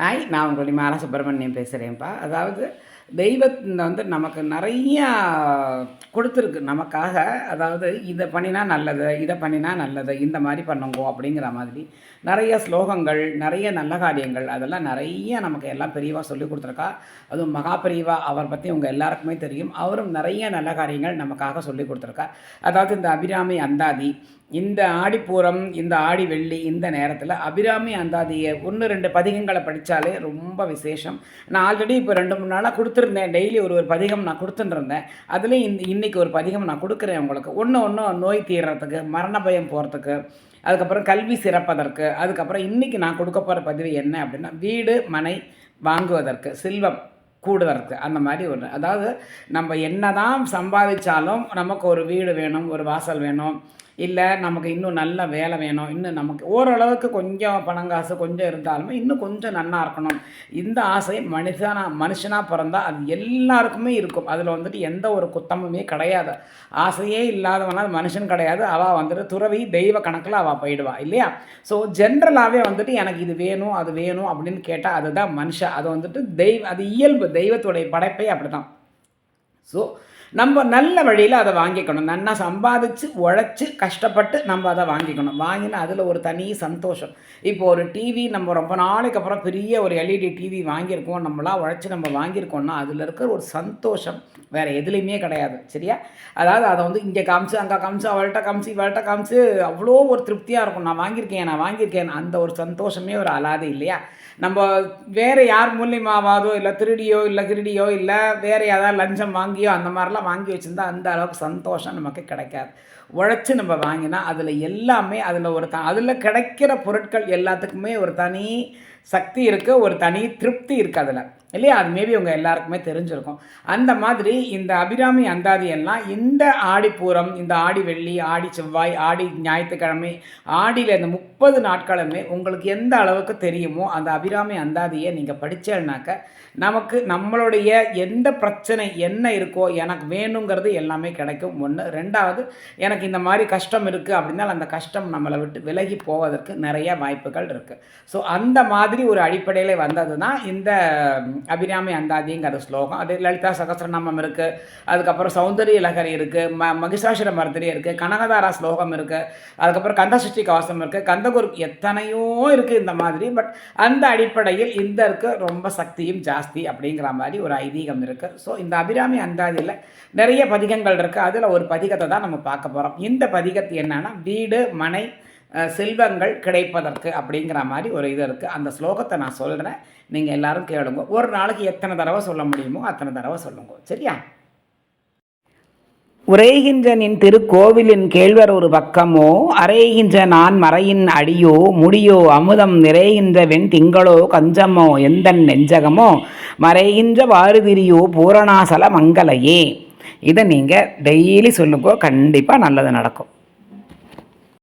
Hi நான் உங்களுடைய மாலா சுப்பிரமணியம் பேசுகிறேன்ப்பா அதாவது தெய்வத்தில் வந்து நமக்கு நிறையா கொடுத்துருக்கு நமக்காக. அதாவது இதை பண்ணினா நல்லது இதை பண்ணினா நல்லது இந்த மாதிரி பண்ணுங்கோ அப்படிங்கிற மாதிரி. நிறைய ஸ்லோகங்கள் நிறைய நல்ல காரியங்கள் அதெல்லாம் நிறைய நமக்கு எல்லாம் பெரியவா சொல்லி கொடுத்துருக்கா. அதுவும் மகா பெரியவா அவர் பற்றி உங்கள் எல்லாருக்குமே தெரியும். அவரும் நிறைய நல்ல காரியங்கள் நமக்காக சொல்லி கொடுத்துருக்கா அதாவது இந்த அபிராமி அந்தாதி இந்த ஆடிப்பூரம் இந்த ஆடி வெள்ளி இந்த நேரத்தில் அபிராமி அந்தாதியை ஒன்று ரெண்டு பதிகங்களை படித்தாலே ரொம்ப விசேஷம். நான் ஆல்ரெடி இப்போ ரெண்டு மூணு நாளாக கொடுத்துருந்தேன். டெய்லி ஒரு ஒரு பதிகம் நான் கொடுத்துட்டுருந்தேன் அதுலேயும் இந்த இன்றைக்கி ஒரு பதிகம் நான் கொடுக்குறேன் உங்களுக்கு. ஒன்று ஒன்று நோய் தீர்றதுக்கு மரண பயம் போகிறதுக்கு அதுக்கப்புறம் கல்வி சிறப்பதற்கு அதுக்கப்புறம் இன்றைக்கி நான் கொடுக்க போகிற பதிவு என்ன அப்படின்னா வீடு மனை வாங்குவதற்கு செல்வம் கூடுதற்கு அந்த மாதிரி ஒன்று அதாவது நம்ம என்ன தான் சம்பாதிச்சாலும் நமக்கு ஒரு வீடு வேணும் ஒரு வாசல் வேணும். இல்லை நமக்கு இன்னும் நல்ல வேலை வேணும். இன்னும் நமக்கு ஓரளவுக்கு கொஞ்சம் பணம் காசு கொஞ்சம் இருந்தாலுமே இன்னும் கொஞ்சம் நன்னா இருக்கணும். இந்த ஆசை மனுஷனாக மனுஷனாக பிறந்தா அது எல்லாருக்குமே இருக்கும். அதில் வந்துட்டு எந்த ஒரு குத்தமுமே கிடையாது. ஆசையே இல்லாதவனா மனுஷன் கிடையாது. அவள் வந்துட்டு துறவி தெய்வ கணக்கில் அவள் போயிடுவா இல்லையா? ஸோ ஜென்ரலாகவே வந்துட்டு எனக்கு இது வேணும் அது வேணும் அப்படின்னு கேட்டால் அதுதான் மனுஷன். அது வந்துட்டு தெய்வ அது இயல்பு. தெய்வத்துடைய படைப்பே அப்படி தான் ஸோ நம்ம நல்ல வழியில் அதை வாங்கிக்கணும். நன்னா சம்பாதிச்சு உழைச்சி கஷ்டப்பட்டு நம்ம அதை வாங்கிக்கணும். வாங்கினா அதில் ஒரு தனி சந்தோஷம். இப்போ ஒரு டிவி நம்ம ரொம்ப நாளைக்கு அப்புறம் பெரிய ஒரு எல்இடி டிவி வாங்கியிருக்கோம். நம்மளாம் உழைச்சி நம்ம வாங்கியிருக்கோம்னா அதில் இருக்கிற ஒரு சந்தோஷம் வேறு எதுலேயுமே கிடையாது. சரியா? அதாவது அதை வந்து இங்கே காமிச்சு அங்கே காமிச்சு அவள்கிட்ட காமிச்சு இவள்கிட்ட காமிச்சு அவ்வளோ ஒரு திருப்தியாக இருக்கும். நான் வாங்கியிருக்கேன் நான் வாங்கியிருக்கேன். அந்த ஒரு சந்தோஷமே ஒரு அலாது இல்லையா? நம்ம வேறு யார் மூலியமாவாதோ இல்லை திருடியோ இல்லை கிருடியோ இல்லை வேறு ஏதாவது லஞ்சம் வாங்கியோ அந்த மாதிரிலாம் வாங்கி வச்சுருந்தா அந்த அளவுக்கு சந்தோஷம் நமக்கு கிடைக்காது. உழைச்சி நம்ம வாங்கினா அதில் எல்லாமே அதில் ஒரு த அதில் கிடைக்கிற பொருட்கள் எல்லாத்துக்குமே ஒரு தனி சக்தி இருக்குது ஒரு தனி திருப்தி இருக்குது அதில். இல்லையா? அது மேபி உங்கள் எல்லாருக்குமே தெரிஞ்சிருக்கும். அந்த மாதிரி இந்த அபிராமி அந்தாதி எல்லாம் இந்த ஆடிப்பூரம் இந்த ஆடி வெள்ளி ஆடி செவ்வாய் ஆடி ஞாயிற்றுக்கிழமை ஆடியில் இந்த முப்பது நாட்களுமே உங்களுக்கு எந்த அளவுக்கு தெரியுமோ அந்த அபிராமி அந்தாதியை நீங்கள் படித்தேன்னாக்க நமக்கு நம்மளுடைய எந்த பிரச்சனை என்ன இருக்கோ எனக்கு வேணுங்கிறது எல்லாமே கிடைக்கும். ஒன்று ரெண்டாவது எனக்கு இந்த மாதிரி கஷ்டம் இருக்குது அப்படின்னா அந்த கஷ்டம் நம்மளை விட்டு விலகி போவதற்கு நிறைய வாய்ப்புகள் இருக்குது ஸோ அந்த மாதிரி ஒரு அடிப்படையில் வந்தது தான் இந்த அபிராமி அந்தாதிங்கிற ஸ்லோகம். அது லலிதா சகசிரநாமம் இருக்குது அதுக்கப்புறம் சௌந்தரிய லகரி இருக்குது ம மகிஷாசுர மர்திரி இருக்குது கனகதாரா ஸ்லோகம் இருக்குது அதுக்கப்புறம் கந்தசஷ்டி கவசம் இருக்குது கந்தகுரு எத்தனையோ இருக்குது இந்த மாதிரி. பட் அந்த அடிப்படையில் இந்த இருக்கு ரொம்ப சக்தியும் ஜாஸ்தி அப்படிங்கிற மாதிரி ஒரு ஐதீகம் இருக்குது ஸோ இந்த அபிராமி அந்தாதியில் நிறைய பதிகங்கள் இருக்குது அதில் ஒரு பதிகத்தை தான் நம்ம பார்க்க போகிறோம் இந்த பதிகத்து என்னன்னா வீடு மனை செல்வங்கள் கிடைப்பதற்கு அப்படிங்கிற மாதிரி ஒரு இது இருக்குது அந்த ஸ்லோகத்தை நான் சொல்கிறேன் நீங்கள் எல்லாரும் கேளுங்க. ஒரு நாளைக்கு எத்தனை தடவை சொல்ல முடியுமோ அத்தனை தடவை சொல்லுங்க. சரியா? உரைகின்ற நின் திருக்கோவிலின் கேழ்வர் ஒரு பக்கமோ அரைகின்ற நான் மறையின் அடியோ முடியோ அமுதம் நிறைகின்ற வெண் திங்களோ கஞ்சமோ எந்தன் நெஞ்சகமோ மறைகின்ற வாருதிரியோ பூரணாசல மங்கலையே இதை நீங்கள் டெய்லி சொல்லுங்கோ கண்டிப்பாக நல்லது நடக்கும்.